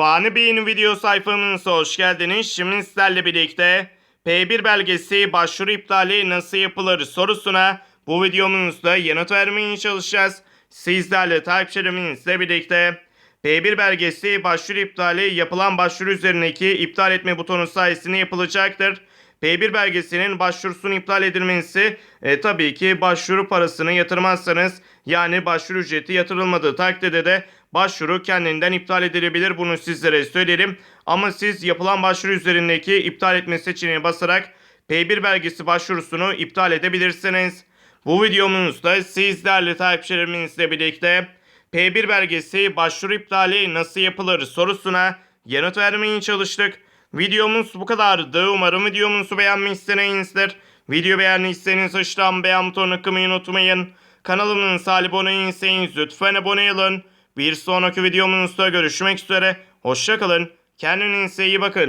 Fani Bey'in video sayfamıza hoş geldiniz. Şimdi sizlerle birlikte P1 belgesi başvuru iptali nasıl yapılır sorusuna bu videomuzda yanıt vermeye çalışacağız. Sizlerle takipçilerimizle birlikte P1 belgesi başvuru iptali yapılan başvuru üzerindeki iptal etme butonu sayesinde yapılacaktır. P1 belgesinin başvurusunun iptal edilmesi e, tabii ki başvuru parasını yatırmazsanız yani başvuru ücreti yatırılmadığı takdirde de başvuru kendinden iptal edilebilir. Bunu sizlere söyleyelim. Ama siz yapılan başvuru üzerindeki iptal etme seçeneğine basarak P1 belgesi başvurusunu iptal edebilirsiniz. Bu videomuzda sizlerle takipçilerimizle birlikte P1 belgesi başvuru iptali nasıl yapılır sorusuna yanıt vermeye çalıştık. Videomuz bu kadardı. Umarım videomuzu beğenmişsinizdir. Video beğendiyseniz aşağıdan beğen butonuna kılmayı unutmayın. Kanalımın abone değilseniz lütfen abone olun. Bir sonraki videomuzda görüşmek üzere. Hoşçakalın. Kendinize iyi bakın.